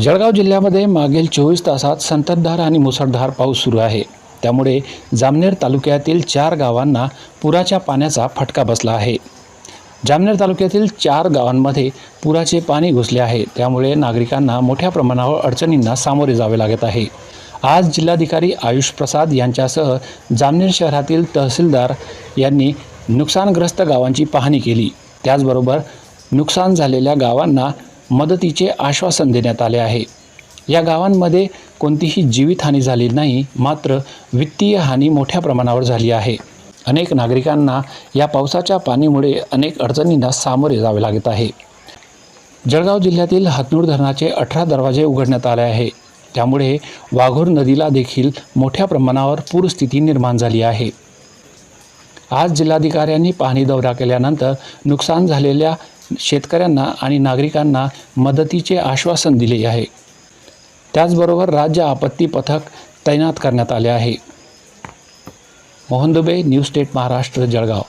जळगाव जिल्ह्यामध्ये मागील चोवीस तासात संततधार आणि मुसळधार पाऊस सुरू आहे. त्यामुळे जामनेर तालुक्यातील चार गावांना पुराच्या पाण्याचा फटका बसला आहे. जामनेर तालुक्यातील चार गावांमध्ये पुराचे पाणी घुसले आहे. त्यामुळे नागरिकांना मोठ्या प्रमाणावर अडचणींना सामोरे जावे लागत आहे. आज जिल्हाधिकारी आयुष प्रसाद यांच्यासह जामनेर शहरातील तहसीलदार यांनी नुकसानग्रस्त गावांची पाहणी केली. त्याचबरोबर नुकसान झालेल्या गावांना मदतीचे आश्वासन देण्यात आले आहे. या गावांमध्ये कोणतीही जीवितहानी झाली नाही मात्र वित्तीय हानी मोठ्या प्रमाणावर झाली आहे. अनेक नागरिकांना या पावसाच्या पाणीमुळे अनेक अडचणींना सामोरे जावे लागत आहे. जळगाव जिल्ह्यातील हातनूर धरणाचे अठरा दरवाजे उघडण्यात आले आहे. त्यामुळे वाघोर नदीला देखील मोठ्या प्रमाणावर पूरस्थिती निर्माण झाली आहे. आज जिल्हाधिकाऱ्यांनी पाहणी दौरा केल्यानंतर नुकसान झालेल्या शेतकऱ्यांना आणि नागरिकांना मदतीचे आश्वासन दिले आहे. त्याचबरोबर राज्य आपत्ती पथक तैनात करण्यात आले आहे. Mohan Dubey news state Maharashtra Jalgaon.